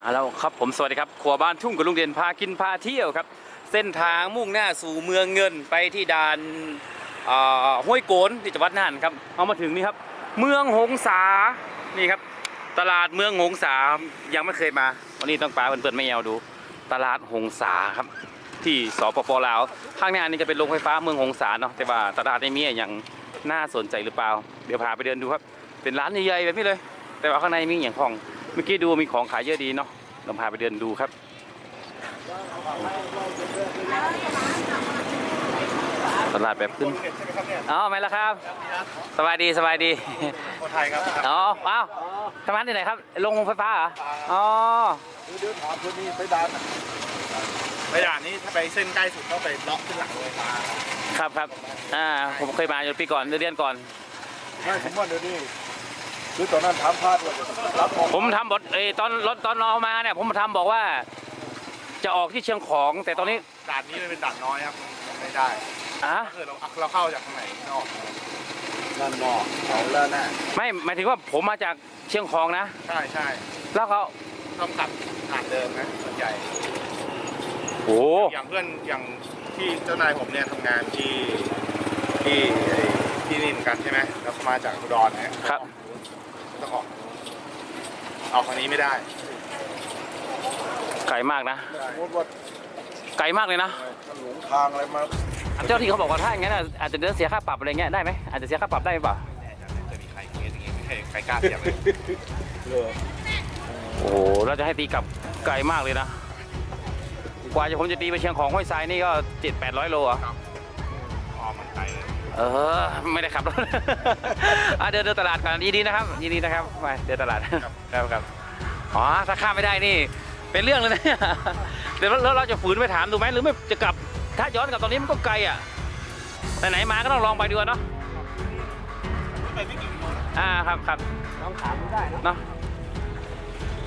เอาแล้วครับผมสวัสดีครับครัวบ้านทุ่งกับลุงเด่นพากินพาเที่ยวครับ เส้นทางมุ่งหน้าสู่เมืองเงินไปที่ด่านเอ่อห้วยโกนที่จังหวัดน่านครับเอามาถึงนี่ครับ เมืองหงสานี่ครับ ตลาดเมืองหงสายังไม่เคยมา วันนี้ต้องปาเปิดๆไม่แอวดู ตลาดหงสาครับ ที่สปปลาวข้างหน้านี่จะเป็นโรงไฟฟ้าเมืองหงสาเนาะแต่ว่าตลาดในี้มีอย่างน่าสนใจหรือเปล่า เดี๋ยวพาไปเดินดูครับ เป็นร้านใหญ่ๆแบบนี้เลย แต่ว่าข้างในมีอย่างของ มื่อกี้ดูมีของขายเยอะดีเนาะเราพาไปเดินดูครับ ตลาดแบบขึ้นใช่ไหมครับเนี่ยอ๋อไม่ละครับ สบายดีสบายดีคนไทยครับอ๋อว้าวทำงานที่ไหนครับ ลงไฟฟ้าเหรออ๋อเดี๋ยวถามคนนี้ไปด่านไปด่านนี้ถ้าไปเส้นใกล้สุดต้องไปเลาะขึ้นหลังเลยมาครับครับอ่าผมเคยมาอยู่ปีก่อนเดือนก่อนไม่ผมว่าเดี๋ยวนี้ คือตอนนั้นถามพลาดว่าจะรับออกผมทำบทเอยตอนรถตอนเอามาเนี่ย ผมทำบอกว่า จะออกที่เชียงของ แต่ตอนนี้ด่านนี้มันเป็นด่านน้อยครับไม่ได้อะถ้าเกิดเราเราเข้าจากข้างไหนนอกนั่นนอกเขาแล้วน่ะไม่หมายถึงว่าผมมาจากเชียงของนะ ใช่ใช่แล้วเขาต้องกลับผ่านเดิมนะส่วนใหญ่ โอ้อย่างเพื่อนอย่างที่เจ้านายผมเนี่ยทำงานที่ที่ไอ้ที่นี่เหมือนกันใช่ไหมแล้วเขามาจากอุดรนะครับต้องออก ออกทางนี้ไม่ได้ไกลมากนะ สมมติว่าไกลมากเลยนะ ถ้าหลงทางอะไรมาเจ้าที่เขาบอกว่าถ้าอย่างนั้นอะอาจจะเดินเสียค่าปรับอะไรเงี้ยได้ไหมอาจจะเสียค่าปรับได้หรือเปล่าจะมีใครเคสอย่างงี้ไม่ให้ใครกล้าเสียบเลยเลยโอ้โหเราจะให้ตีกลับไกลมากเลยนะ กว่าจะผมจะตีไปเชียงของห้วยทรายนี่ก็เจ็ดแปดร้อยโลอะออกมันไกลเลย เออ ไม่ได้ขับรถ อะเดินเดินตลาดก่อนยินดีนะครับยินดีนะครับไปเดินตลาดครับครับอ๋อถ้าข้ามไม่ได้นี่ เป็นเรื่องเลยนะเดี๋ยวแล้วเราจะฝืนไปถามดูไหมหรือไม่จะกลับถ้าย้อนกลับตอนนี้มันก็ไกลอะไหนๆมาก็ต้องลองไปดูอะเนาะไปไม่กี่กิโลนะอ่าครับครับลองถามดูได้นะเนาะ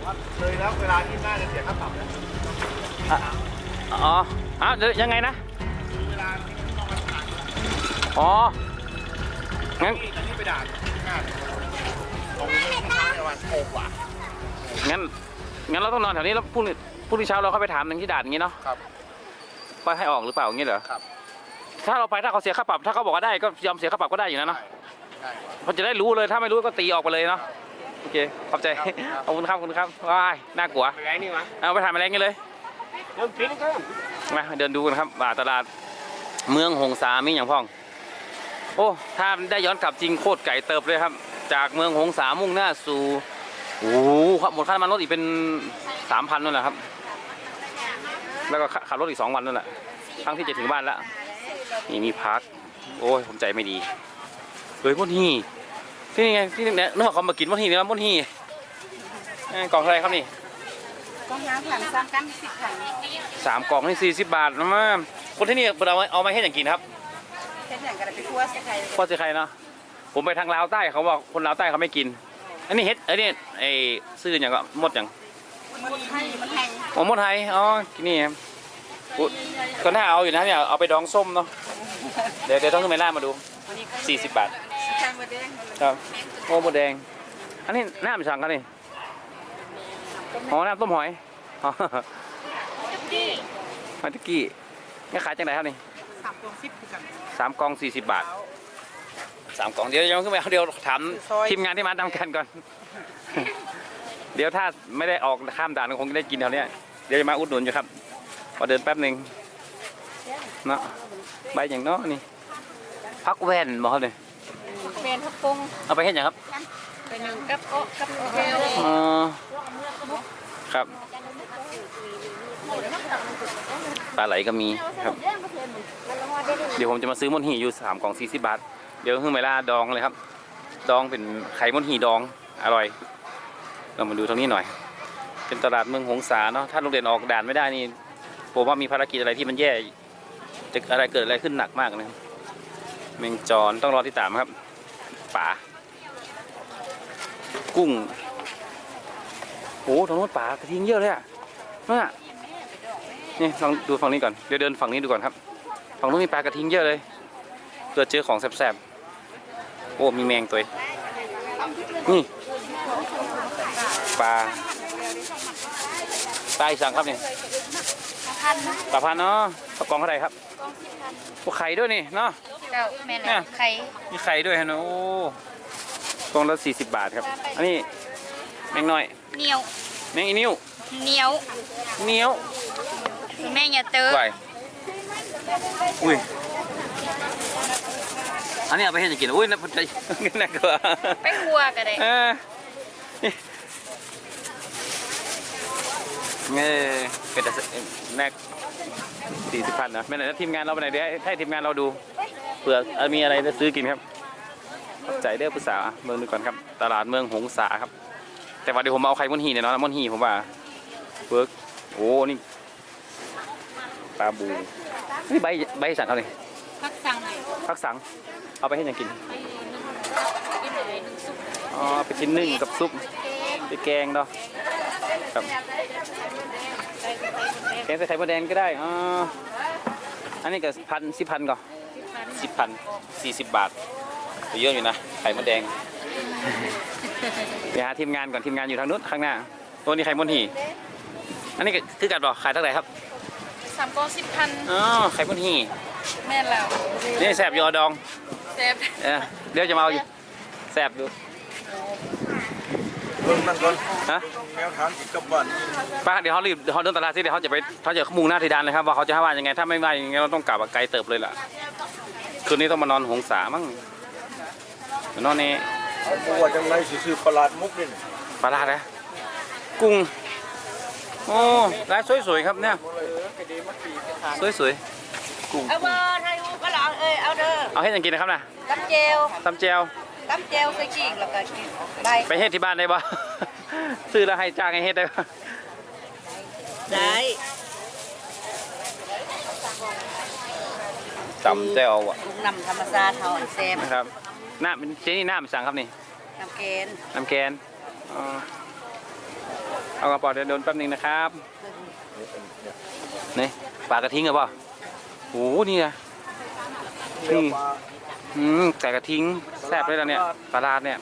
ว่าเลยแล้วเวลาที่น่าจะเสียค่าปรับนะอะอ๋ออะเดี๋ยวยังไงนะ อ๋อ งั้น ที่จะที่ไปด่านงานตรงนี้ช้าประมาณโมงกว่า งั้น งั้นเราต้องนอนแถวนี้แล้วพรุ่งนี้พรุ่งนี้เช้าเราเข้าไปถามหนึ่งที่ด่านอย่างงี้เนาะครับ ว่าให้ออกหรือเปล่าอย่างงี้เหรอครับ ถ้าเราไปถ้าเขาเสียค่าปรับ ถ้าเขาบอกว่าได้ก็ยอมเสียค่าปรับก็ได้อยู่นะเนาะใช่เขาจะได้รู้เลยถ้าไม่รู้ก็ตีออกไปเลยเนาะ โอเค ขอบใจ ครับครับ ขอบคุณครับขอบคุณครับว้ายน่ากลัว ไปแรงนี่มั้ยเอาไปถ่ายแมลงกันเลย เริ่มฟินก็มาเดินดูกันครับว่าตลาดเมืองหงสามีอย่างพ่อง โอ้ถ้าได้ย้อนกลับจริงโคตรไก่เติบเลยครับ จากเมืองหงสามุ่งหน้าสู่โอ้โหครับหมดค่าน้ำมันรถอีกเป็นสามพันนั่นแหละครับ แล้วก็ขับรถอีกสองวันนั่นแหละทั้งที่จะถึงบ้านแล้วนี่มีพักโอ้ยผมใจไม่ดีเฮ้ยมดฮีที่นี่ไงที่นี่เนี่ยนึกว่าเขามากินมดฮีนี่แล้วมดฮีเอ้ยกล่องเท่าไหรครับนี่ก็ห้าพันสามกันสิบพันสามกล่องนี่สี่สิบบาทนะมาคนที่นี่เราเอามาให้อย่างกินครับ เช่นอย่างกระไปทั่วสกายพ่อจะใครเนาะผมไปทางลาวใต้เขาบอกคนลาวใต้เขาไม่กิน อันนี้เฮ็ดไอ้นี่ไอ้ซื่ออย่างก็มดอย่างมันให้มันแห้งอ๋อมดไทยอ๋อกินนี่ครับอุ๊ยก็น่าเอาอยู่นะเนี่ยเอาไปดองส้มเนาะเดี๋ยวเดี๋ยวต้องขึ้นไปล่ามาดู40บาทแห้งมาแดงครับโอ้มดแดง อันนี้น้ำสั่งกันนี่อ๋อน้ำต้มหอยอ๋อมาตะกี้นี่ขายจังไหนครับนี่ สามกองสิบคือกันสามกล่องสี่สิบบาทสามกล่องเดี๋ยวยังขึ้นไปเอาเดี๋ยวถามซอยทีมงานที่มาทำกันก่อน เดี๋ยวถ้าไม่ได้ออกข้ามด่านคงจะได้กินแถวเนี้ยเดี๋ยวจะมาอุดหนุนอยู่ครับพอเดินแป๊บหนึ่งเนาะใบอย่างเนาะนี่พักแว่นบอกเขาเลยเมนทับปงเอาไปเห็นอย่างครับเป็นหนึ่งกับโอ๊ะกับแก้วอ๋อครับ ปลาไหลก็มีครับ เดี๋ยวผมจะมาซื้อมดหีอยู่สามกล่องสี่สิบบาท เดี๋ยวขึ้นไปล่าดองเลยครับ ดองเป็นไข่มดหีดองอร่อย เรามาดูตรงนี้หน่อย เป็นตลาดเมืองหงสาเนาะถ้าโรงเรียนออกด่านไม่ได้นี่ผมว่ามีภารกิจอะไรที่มันแย่จะอะไรเกิดอะไรขึ้นหนักมากนะครับแมงจอนต้องรอที่ตามครับป่ากุ้งโอ้ตรงนู้นป่ากระทิงเยอะเลยอะนั่นอะ นี่ลองดูฝั่งนี้ก่อน เดี๋ยวเดินฝั่งนี้ดูก่อนครับ ฝั่งนู้นมีปลากระทิงเยอะเลยเพื่อเจอของแสบๆ โอ้ มีแมงตัวเองนี่ปลาปลาอีกสั่งครับนี่พันนะปลาพันเนาะปลากองเท่าไหร่ครับกองสิบพันพวกไข่ด้วยนี่เนาะเจ้าแม่นเนี่ยไข่มีไข่ด้วยฮะเนอะโอ้กองละสี่สิบบาทครับ อันนี้แมงน้อยเหนียวแมงอีนิ้วเหนียวเหนียว แม่อย่าเตอไหวอุ้ย อันนี้เอาไปให้จะกิน อุ้ยน่าพอใจน่ากลัวไปครัวก็ได้เออเออเป็นแต่แนกสี่สิบพันนะไม่ไหนนะทีมงานเราไปไหนเดี๋ยวให้ให้ทีมงานเราดูเผื่อเอามีอะไรจะซื้อกินครับขอบใจเด้อผู้สาวอะเมืองดูก่อนครับ ตลาดเมืองหงสาครับ แต่ว่าเดี๋ยวผมเอาไข่มอนหีเนี่ยเนาะมอนหีผมว่าเวิร์กโอ้นี่ ปลาบูนี่ใบใบสั่งเขาเลยพักสั่งหน่อยพักสัง เอาไปให้ยังกินกินเลยหนึ่งซุปอ๋อไปกินนึ่งกับซุปไปแกงเนาะครับแกงใส่ไข่มดแดงก็ได้อ๋ออันนี้ก็พันสิบพันก่อนสิบพันสี่สิบบาทไปเยอะอยู่นะไข่มดแดงไปหาทีมงานก่อนทีมงานอยู่ทางนู้นข้างหน้าตัวนี้ไข่มดหีอันนี้ก็คือกันบ่ขายเท่าไหร่ครับสามกองสิบพันอ๋อไข่มดหีแม่นแล้วนี่แสบยอดองเซฟเออเดี๋ยวจะมาเอาอยู่แสบดูเบิ่งนั่นก่อนฮะแนวทางกินกับบ้านป้าเดี๋ยวเขารีบเดี๋ยวเขาเดินตลาดสิเดี๋ยวเขาจะไปเขาจะมุ่งหน้าที่ดานเลยครับว่าเขาจะให้ว่ายังไงถ้าไม่ว่ายังไงเราต้องกลับอะไกลเติบเลยล่ะคืนนี้ต้องมานอนหงสามั้งมานอนในเอาว่าจังไรสิซื้อปลาลาดมุกนี่ปลาลาดนะกุ้งโอ้ร้านสวยๆครับเนี่ย สวยๆกุ้งเอาเบอร์ไทยอูก็เอาเอ้ยเอาเด้อเอาให้ยังกินนะครับนะตำเจลตำแจวตำเจลใส่กิ่งแล้วก็กินใบไปเฮ็ดที่บ้านได้ปะซื้อแล้วให้จ้างให้เฮ็ดได้ปะได้ตำแจวอะลุงนำธรรมชาติเฮาอันแซ่บนะครับหน้าเป็นเจนี่หน้าเป็นสั่งครับนี่ น้ำเกณฑ์น้ำแกนอ๋อเอากระเป๋าเดี๋ยวโดนแป๊บนึงนะครับนี่ ปลากระทิงเหรอเปล่าโอ้โหนี่นะนี่อืมแต่กระทิงแซ่บเลยแล้วเนี่ยปลาลาดเนี่ย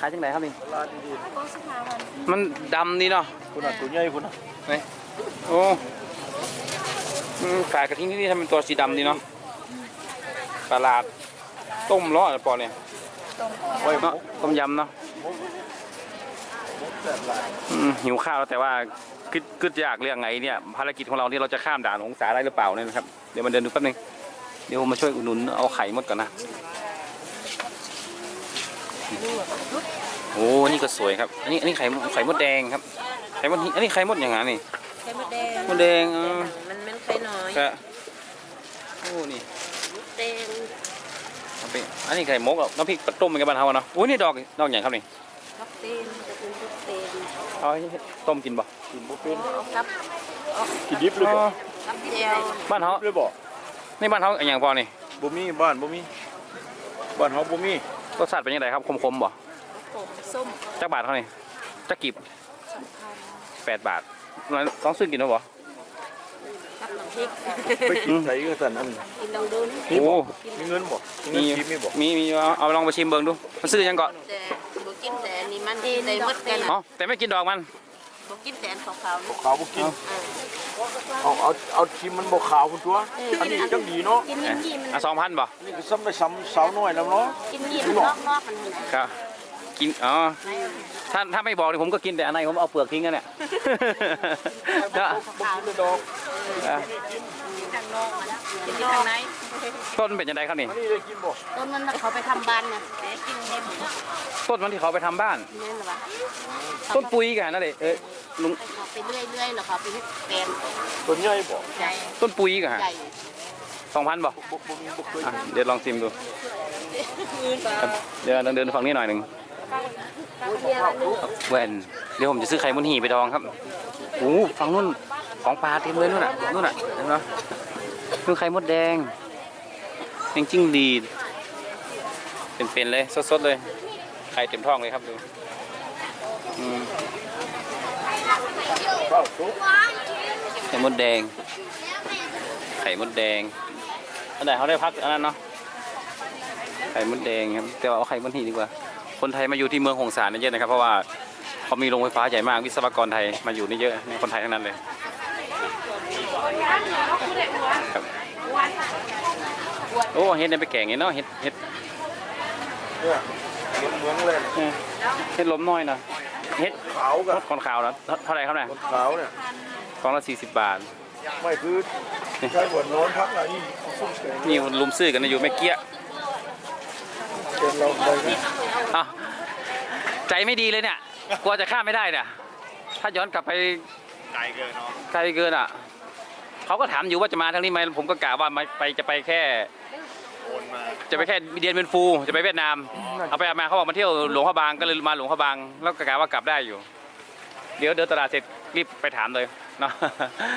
ขายจังไหนครับนี่ปลาลาดดีกองสิบห้าพันมันดำดีเนาะๆคุณน่ะตัวใหญ่คุณน่ะนี่โอ้อืมปลากระทิงที่นี่ทำเป็นตัวสีดำดีเนาะปลาลาดต้มล้อหรือเปล่าเนี่ยไว้มุเนาะกต้มยำเนาะมุกแซ่บ หิวข้าวแต่ว่าคึดยากเรื่องไงเนี่ยภารกิจของเราเนี่ยเราจะข้ามด่านของสาได้หรือเปล่าเนี่ยนะครับเดี๋ยวมันเดินดูแป๊บนึงเดี๋ยวมาช่วยอุดหนุนเอาไข่หมดก่อนนะโอ้นี่ก็สวยครับ อันนี้อันนี้ไข่ไข่มดแดงครับไข่มดอันนี้ไข่มดอย่างไงนี่ไข่มดแดงมดแดงมันมันไข่น้อยโอ้นี่มดแดงอันนี้ไข่มดกน้ำพริกต้มเป็นกันบ้านเฮาเนาะอ้ยนี่ดอกดอกใหญ่ครับนี่ดอกต็ม เอาให้ต้มกินบ่กินบ่เป็นเอากับกินดิบเลยบ่กับเจลบ้านเฮาเลยบ่นี่บ้านเฮาอนอย่างพอนี่บ่มีบ้านบ่มีบ้านเฮาบ่มีรสชาติเป็นยังไงครับคมๆบ่ผมส้มจักบาทเท่าไหร่จักกีบแปดบาทต้องซื้อกินแล้วบ่กับน้ำพริกไปกินไสก็สั่นอันกินลองดูมีบ่โอ้มีเงินบ่มีเงินมีทิปมีบ่มีมีเอาเอาลองไปชิมเบิ่งดูมันซื้อยังก่อนแต่บ่ กินแต่อันนี้มันได้หมดกันอ๋อแต่ไม่กินดอกมันบ่กินแต่อันขาวๆนี่ขาวบ่กินเอาเอาเอาชิมมันบ่ขาวคุณตัวอันนี้จังดีเนาะกินยิ้มยิ้มอะสองพันบ่นี่ก็ซ้ำไปซ้ำสาวน้อยแล้วเนาะกินยิ้มนอกนอกมันนะครับกินอ๋อถ้าถ้าไม่บอกนี่ผมก็กินแต่อันในผมเอาเปลือกทิ้งกันเนี่ยก็ขาวกินดอกอะทางนอกมันกินทางไหนต้นเป็นยังไงครับนี่อันนี้ได้กินบ่ต้นนั้นน่ะเขาไปทำบ้านน่ะแต่กินเห็ม ต้นมันที่เขาไปทำบ้าน นี่นหรอวะต้นปุยกันนั่นเองเอ้ยลุงเขาไปเรื่อยๆแล้วเขาไปเฮ็ดแกนตัวใหญ่บ่ใหญ่ต้นปุยกันฮะใหญ่สองพันบ่บ่บ่มีบ่เคยอะเดี๋ยวลองชิมดูครับเดี๋ยวเดินฝั่งนี้หน่อยหนึ่งแหวนเดี๋ยวผมจะซื้อไข่มุนหีไปดองครับโอ้ฝั่งนู้นของปลาเต็มเลยนู่นน่ะนู่นน่ะเห็นไหมนู่นไข่มดแดงแดงจิ้งดีดเป็นๆเลยสดๆเลย ไข่เต็มท้องเลยครับดูไข่มดแดง ไข่มดแดงอันไหนเขาได้พักอันนั้นเนาะไข่มดแดงครับแต่ว่าเอาไข่มดหีดีกว่า คนไทยมาอยู่ที่เมืองหงสารนี่เยอะนะครับ เพราะว่าเขามีโรงไฟฟ้าใหญ่มากวิศวกรไทยมาอยู่นี่เยอะนี่คนไทยทั้งนั้นเลยโอ้เฮ็ดเนี่ยไปแก่งไงเนาะเฮ็ดเฮ็ด เนี่ยเมืองเลยเออเฮ็ดล้มน้อยนะเฮ็ดขาวกับคนขาวนะเท่าเท่าไหร่ครับเนี่ยขาวเนี่ยกล่องละสี่สิบบาท ไม่คือใช้บนโน้นพักอะไรนี่ซุ่มเสียงนี่ลุมซื้อกันอยู่ไม่เกี้ยเป็นเราไปนะอ้าวใจไม่ดีเลยเนี่ยกลัวจะข้ามไม่ได้เนี่ยถ้าย้อนกลับไปไกลเกินเนาะไกลเกินอะเขาก็ถามอยู่ว่าจะมาทางนี้ไหมผมก็กะว่ามาไปจะไปแค่โอนมา จะไปแค่เดียนเป็นฟูจะไปเวียดนาม เอาไปเอามาเขาบอกมาเที่ยวหลวงพระบางก็เลยมาหลวงพระบาง แล้วก็กะว่ากลับได้อยู่ เดี๋ยวเดินตลาดเสร็จรีบไปถามเลยเนาะ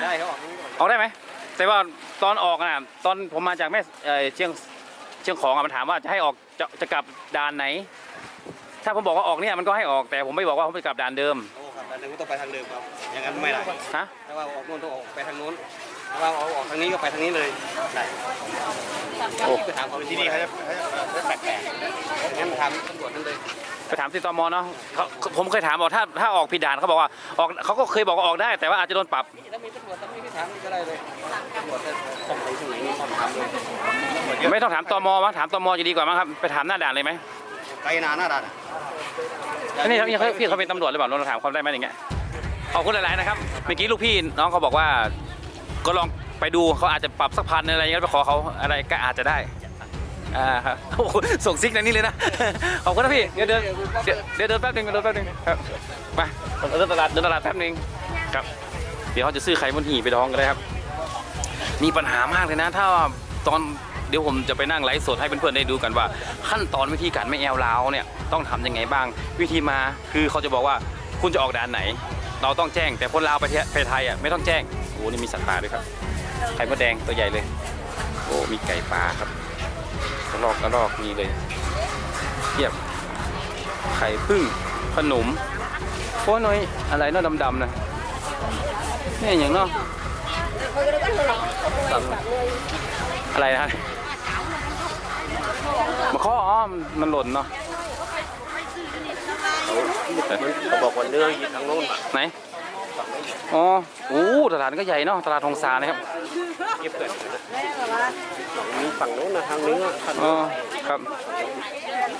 ได้เขาออกออกได้ไหมแต่ว่าตอนออกน่ะตอนผมมาจากแม่เอ่อเชียงเชียงของอะมันถามว่าจะให้ออกจะจะกลับด่านไหน ถ้าผมบอกว่าออกเนี่ยมันก็ให้ออกแต่ผมไม่บอกว่าผมจะกลับด่านเดิมโอ้ครับแต่นึงต้องไปทางเดิมครับอย่างนั้นไม่ได้ฮะถ้าว่าออกโน่นต้องออกไปทางโน้น ถ้าว่าเอาออกทางนี้ก็ไปทางนี้เลยได้โอ้ไปถามเขาที่นี่เขาจะเขาจะแปลกงั้นถามตำรวจนั่นเลยไปถามที่ตมเนาะเขาผมเคยถามบอกถ้าถ้าออกผิดด่านเขาบอกว่าออกเขาก็เคยบอกว่าออกได้ แต่ว่าอาจจะโดนปรับถ้ามีตำรวจตำรวจที่ถามก็ได้เลยตำรวจจะต้องไปที่ไหนนี่ต้องถามเลยไม่ต้องถามตมมั้งถามตมจะดีกว่ามั้งครับไปถามหน้าด่านเลยไหมไกลนานหน้าด่านอะอันนี้พี่เขาพี่เขาเป็นตำรวจหรือเปล่าเราถามเขาได้ไหมอย่างเงี้ยขอบคุณหลายๆนะครับเมื่อกี้ลูกพี่น้องเขาบอกว่า ก็ลองไปดูเขาอาจจะปรับสักพันอะไรอย่างเงี้ยไปขอเขาอะไรก็อาจจะได้อ่าครับโอ้โหส่งซิกในนี้เลยนะขอบคุณนะพี่เดี๋ยวเดินเดี๋ยวเดินแป๊บนึงเดินแป๊บนึงครับมาเดินตลาดเดินตลาดแป๊บนึงครับ เดี๋ยวเขาจะซื้อไข่บนหีไปดองกันเลยครับ มีปัญหามากเลยนะ ถ้าตอนเดี๋ยวผมจะไปนั่งไลฟ์สดให้เพื่อนๆได้ดูกันว่า ขั้นตอนวิธีการไม่แอลลาวเนี่ยต้องทำยังไงบ้าง วิธีมาคือเขาจะบอกว่าคุณจะออกด่านไหน เราต้องแจ้ง แต่คนลาวไปไทยอะไม่ต้องแจ้ง อ้นี่มีสัตว์ป่าด้วยครับ ไข่มดแดงตัวใหญ่เลย โอ้ มีไก่ป่าครับกระรอกกระรอกมีเลยเทียบ ไข่พึ่ง ขนมโอ้ยน้อย อะไรเนาะดำๆนะนี่อย่างเนาะอะไรนะมาข้ออ๋อมันหล่นเนาะเขาบอกว่าเนื้ออยู่ทางโน้นไหน อ๋อโอ้ตลาดก็ใหญ่เนาะ ตลาดทองสานะครับเก็บเกิดมีฝั่งโน้นนะทางเนื้ออ๋อ ครับ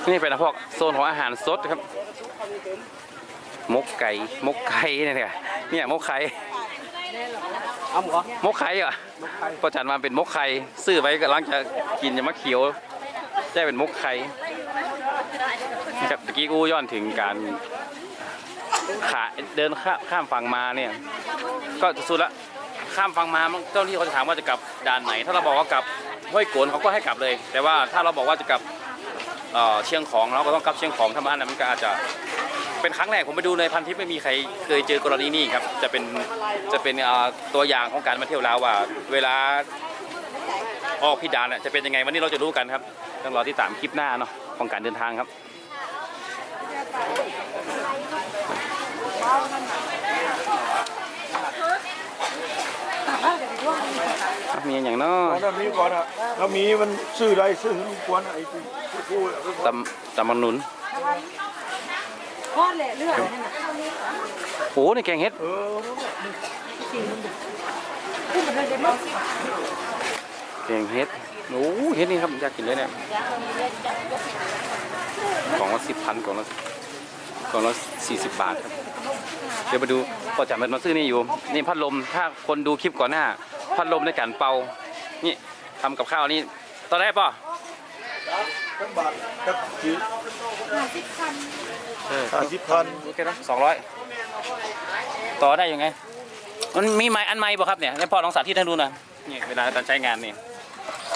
นี่เป็นพวกโซนของอาหารสดครับ มกไก่ มกไก่เนี่ยเนี่ยเนี่ยมกไข่อ้ำเหรอมกไข่เหรอพอจัดมาเป็นมกไข่ซื้อไว้กำลังจะกินจะมะเขียวได้เป็นมกไข่นะครับตะกี้กูย้อนถึงการ ขาเดินข้าข้ามฝั่งมาเนี่ย ก็สุดละข้ามฝั่งมาเจ้าหน้าที่เขาจะถามว่าจะกลับด่านไหน ถ้าเราบอกว่ากลับห้วยโกนเขาก็ให้กลับเลย แต่ว่าถ้าเราบอกว่าจะกลับเเชียงของเราก็ต้องกลับเชียงของถ้ามานนั้นมันก็อาจจะเป็นครั้งแรกผมไปดูในพันทิปไม่มีใครเคยเจอกรณีนี้ครับจะเป็นจะเป็นตัวอย่างของการมาเที่ยวลาวว่า เวลาออกพิดานน่ะจะเป็นยังไงวันนี้เราจะรู้กันครับต้องรอที่ตามคลิปหน้าเนาะของการเดินทางครับ มีอย่างเนาะก่อนหน้านี้ก่อนอะเรามีมันซื้อได้ซื้อทุกวันไอ้ที่พูดอะตำตำมังหนุนทอดแหละเลือดนั่นน่ะโอ้ในแกงเฮ็ดเออแกงเฮ็ดโอ้เฮ็ดนี่ครับอยากกินเลยเนี่ยกล่องละสิบพันกล่องละกล่องละสี่สิบบาทครับ เดี๋ยวมาดูพอจับมันมาซื้อนี่อยู่ นี่พัดลมถ้าคนดูคลิปก่อนหน้า พัดลมในการเป่า นี่ทำกับข้าวนี่ตอนแรกป่ะทั้งบาทกับจีห้าสิบพันโอเคนะสองร้อยต่อได้ยังไง มันมีไม้อันไม้ป่ะครับเนี่ยแล้วพอลองสาธิตให้ดูหน่อยนี่เวลาการใช้งานนี่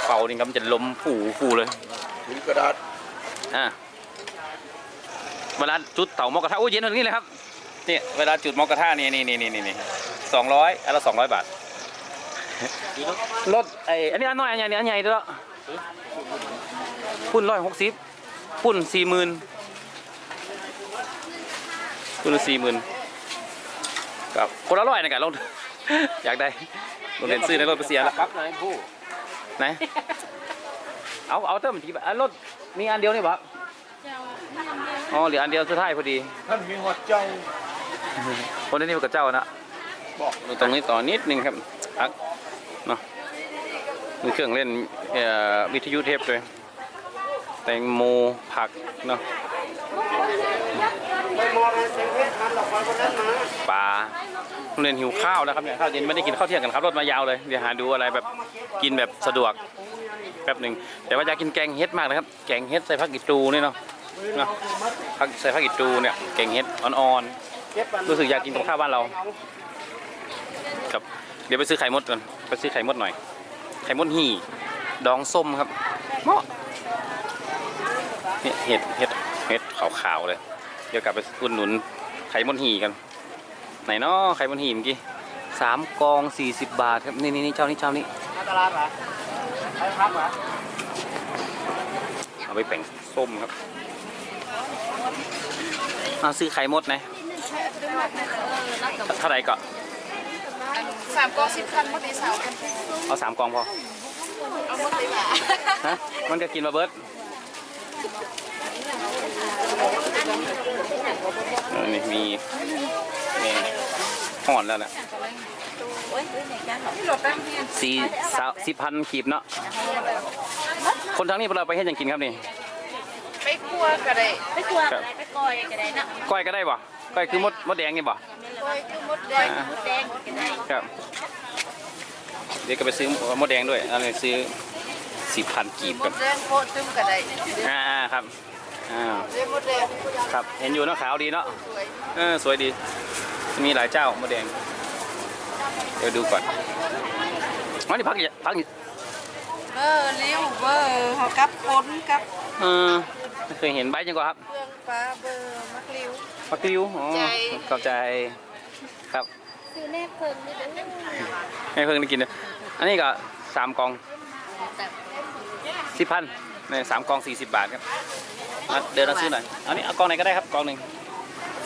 เป่านี่ครับมันจะลมฟูฟูเลยมีกระดาษอ่าเวลาจุดเตาหมอกกระทะโอ้ยเย็นแบบนี้เลยครับ นี่เวลาจุดหมอกกระทะนี่นี่นี่นี่นี่สองร้อยอันละสองร้อยบาทรถไอ้อันนี้อันน้อยอันใหญ่นี่อันใหญ่ด้วยพุ่นร้อยหกสิบพุ่นสี่หมื่นพุ่นสี่หมื่นกับคนละร้อยนะกันลงอยากได้ลงเรียนซื้อในรถไปเสียละครับนายผู้ไหนเอาเอาเติมทีอันรถมีอันเดียวนี่ปะอ๋อเหลืออันเดียวสุดท้ายพอดีท่านมีหัวเจ้า คนนี้กับเจ้านะบอกดูตรงนี้ต่อนิดนึงครับอักเนาะมีเครื่องเล่นวิทยุเทปด้วยแตงโมผักเนาะปลาโรงเรียนหิวข้าวแล้วครับเนี่ยข้าวเย็นไม่ได้กินข้าวเที่ยงกันครับรถมายาวเลยเดี๋ยวหาดูอะไรแบบกินแบบสะดวกแป๊บหนึ่งแต่ว่าอยากกินแกงเฮ็ดมากเลยครับ แกงเฮ็ดใส่ผักกีตูนี่เนาะเนาะใส่ผักกีตูเนี่ยแกงเฮ็ดอ่อนๆ รู้สึกอยากกินกับข้าวบ้านเรา ครับ เดี๋ยวไปซื้อไข่มดก่อน ไปซื้อไข่มดหน่อย ไข่มดหี่ ดองส้มครับเหมาะเนี่ยเห็ด เห็ด เห็ดขาวๆเลย เดี๋ยวกลับไปอุดหนุนไข่มดหี่กัน ไหนเนาะไข่มดหี่เมื่อกี้สามกองสี่สิบบาทครับ นี่นี่นี่เจ้านี้เจ้านี้ตลาดเหรอไปพักเหรอเอาไปแป่งส้มครับเอาซื้อไข่มดนะ เท่าไหร่ก็สามกองสิบพันมดตีสาวกันเอาสามกองพอเอามดตีหว่าฮะมันก็กินมาเบิร์ดเออนี่มีนี่ห่อนแล้วนะโอ้ยไหนกันหรอที่หลบแป้งเพียนสี่สาวสิบพันขีบเนาะคนทั้งนี้เราไปเฮ็ดหยังกินครับนี่ไปครัวก็ได้ไปครัวก็ได้ไปกอยก็ได้นะก้อยก็ได้บ่ ก้อยคือมดมดแดงนี่บ่กอยคือมดแดงมดแดงก็ได้ครับ เดี๋ยวก็ไปซื้อมดแดงด้วยอันนี้ซื้อสิบพันกีบมครับดแดงโคตรตึมก็ได้อ่าๆครับอ่าเรียกมดแดงครับเห็นอยู่เนาะขาวดีเนาะสวยเออสวยดี มีหลายเจ้ามดแดง เดี๋ยวดูก่อนอ๋อนี่พักอีกพักอีกเบอร์ลิ้วเบอร์เขากับคนกับเออไม่เคยเห็นใบจังกว่าครับเครื่องปลาเบอร์มักลิ้ว พักติวอ๋อใจขอบใจครับคือแนบเพิ่งนี่เด้อให้เพิ่งได้กินเลยอันนี้ก็สามกล่องสิบพันนี่สามกล่องสี่สิบบาทครับมาเดินมาซื้อหน่อยอันนี้เอากล่องไหนก็ได้ครับกล่องหนึ่ง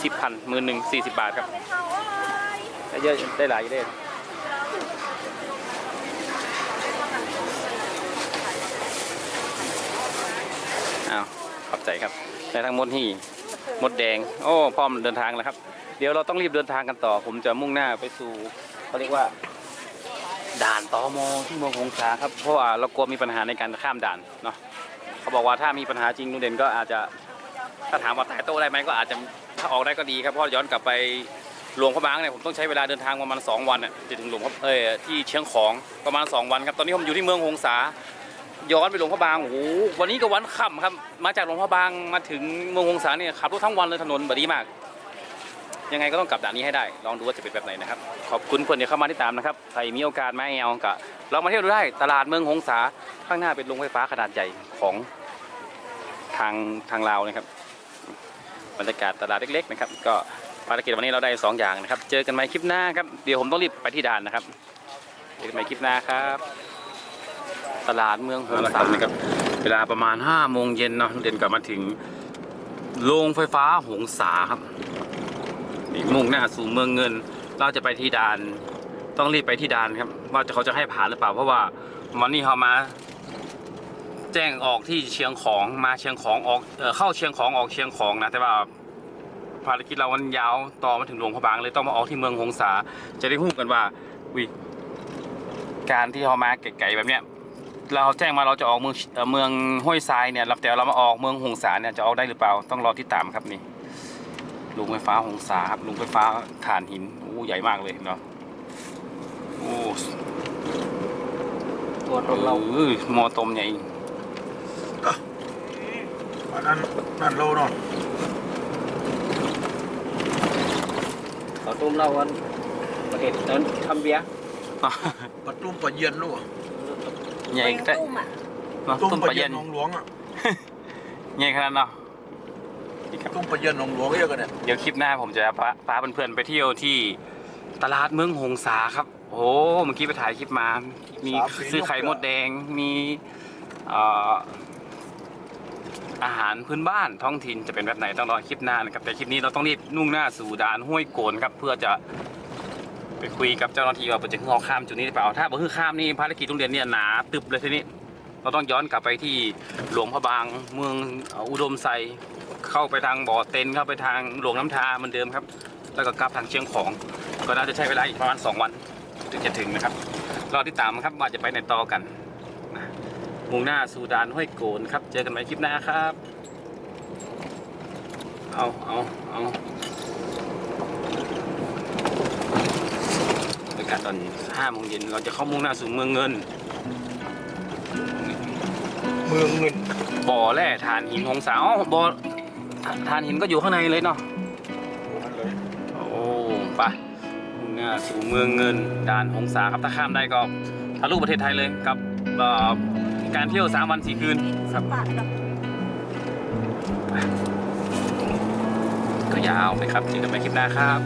สิบพันหมื่นหนึ่งสี่สิบบาทครับได้เยอะได้หลายอยู่ได้อ้าวขอบใจครับได้ทั้งหมดที่ มดแดง โอ้พร้อมเดินทางแล้วครับ เดี๋ยวเราต้องรีบเดินทางกันต่อ ผมจะมุ่งหน้าไปสู่เขาเรียกว่า ด่านตอมที่เมืองหงสาครับ เพราะว่าเรากลัวมีปัญหาในการข้ามด่านเนาะเขาบอกว่าถ้ามีปัญหาจริงลุงเด่นก็อาจจะถ้าถามว่าแตะโต้ได้ไหมก็อาจจะถ้าออกได้ก็ดีครับเพราะย้อนกลับไปหลวงพระบางเนี่ยผมต้องใช้เวลาเดินทางประมาณ2วันน่ะจะถึงหลวงพระเอ้ยที่เชียงของประมาณ 2 วันครับตอนนี้ผมอยู่ที่เมืองหงสา ย้อนไปหลวงพระบางโอ้โหวันนี้ก็วันค่ำครับ มาจากหลวงพระบางมาถึงเมืองหงสาเนี่ยขับรถทั้งวันเลยถนนบดีมาก ยังไงก็ต้องกลับด่านนี้ให้ได้ ลองดูว่าจะเป็นแบบไหนนะครับ ขอบคุณเพื่อนที่เข้ามาที่ตามนะครับใครมีโอกาสมาแอลก็ลองมาเที่ยวดูได้ตลาดเมืองหงสาข้างหน้าเป็นโรงไฟฟ้าขนาดใหญ่ของทางทางลาวนะครับบรรยากาศตลาดเล็กๆนะครับก็ภารกิจวันนี้เราได้สองอย่างนะครับ เจอกันใหม่คลิปหน้าครับ เดี๋ยวผมต้องรีบไปที่ด่านนะครับ เจอกันใหม่คลิปหน้าครับ ตลาดเมืองหงสานะครับเวลาประมาณ5โมงเย็นเนาะเด่นกลับมาถึงโรงไฟฟ้าหงสาครับนี่มุ่งหน้าสู่เมืองเงิน เราจะไปที่ด่านต้องรีบไปที่ด่านครับ ว่าเขาจะให้ผ่านหรือเปล่า เพราะว่าวันนี้เขามา แจ้งออกที่เชียงของมาเชียงของออกเข้าเชียงของออกเชียงของนะแต่ว่าภารกิจเรามันยาวต่อมาถึงหลวงพระบางเลยต้องมาออกที่เมืองหงสาจะได้หู้กันว่าวิการที่เขามาไกลๆแบบเนี้ย เราแจ้งมาเราจะออกเมืองเอ่อเมืองห้วยทรายเนี่ยแต่เรามาออกเมืองหงสาเนี่ยจะออกได้หรือเปล่าต้องรอที่ตามครับนี่ลุงไฟฟ้าหงสาครับลุงไฟฟ้าถ่านหินโอ้ใหญ่มากเลยเนาะโอ้ตัวตนเราเออหมอต้มใหญ่อันนั้นนั่นโลเนาะเขาตุ้มเราวันประเทศนั้นทำเบียร์ปลาตุ้มปลาเย็นลูก ใหญ่แต่ตุ้มอะเนาะตุ้มต้นปปลาลาเย็เย็นนหนองหลวงอะใหญ่ขนาดเนาะตุ้มปลาเย็นหนองหลวงเยอะกันเนี่ยเดี๋ยวคลิปหน้าผมจะพาพาเพื่อนๆไปเที่ยวที่ตลาดเมืองหงสาครับ โอ้เมื่อกี้ไปถ่ายคลิปมา มีซื้อไข่มดแดง มีเอ่ออาหารพื้นบ้านท้องถิ่นจะเป็นแบบไหนต้องรอคลิปหน้านะครับแต่คลิปนี้เราต้องรีบนุ่งหน้าสู่ด่านห้วยโกนครับ เพื่อจะ ไปคุยกับเจ้าหน้าที่ว่าจะขึ้นเอาข้ามจุดนี้หรือเปล่า ถ้าบ่คือข้ามนี่ภารกิจโรงเรียนเนี่ยหนาตึบเลยทีนี้ เราต้องย้อนกลับไปที่หลวงพระบางเมืองอุดมไซเข้าไปทางบ่อเต็นเข้าไปทางหลวงน้ำทาเหมือนเดิมครับ แล้วก็กลับทางเชียงของ ก็น่าจะใช้เวลาอีกประมาณ2วันถึงจะถึงนะครับรอติดตามครับว่าจะไปไหนต่อกันมุ่งหน้าสู่ดานห้วยโกนครับ เจอกันใหม่คลิปหน้าครับ เอาเอาเอา บรรยากาศตอน5โมงเย็นเราจะเข้ามุ่งหน้าสู่เมืองเงิน เมืองเงินบ่อแร่ฐานหินหงสาอ๋อบ่อฐานหินก็อยู่ข้างในเลยเนาะเลยโอ้ไปมุ่งหน้าสู่เมืองเงิน ด่านหงสาครับถ้าข้ามได้ก็ทะลุประเทศไทยเลยกับเอ่อการเที่ยว3วัน4คืนครับบาทกับก็ยาวไปครับเจอกันใหม่คลิปหน้าครับ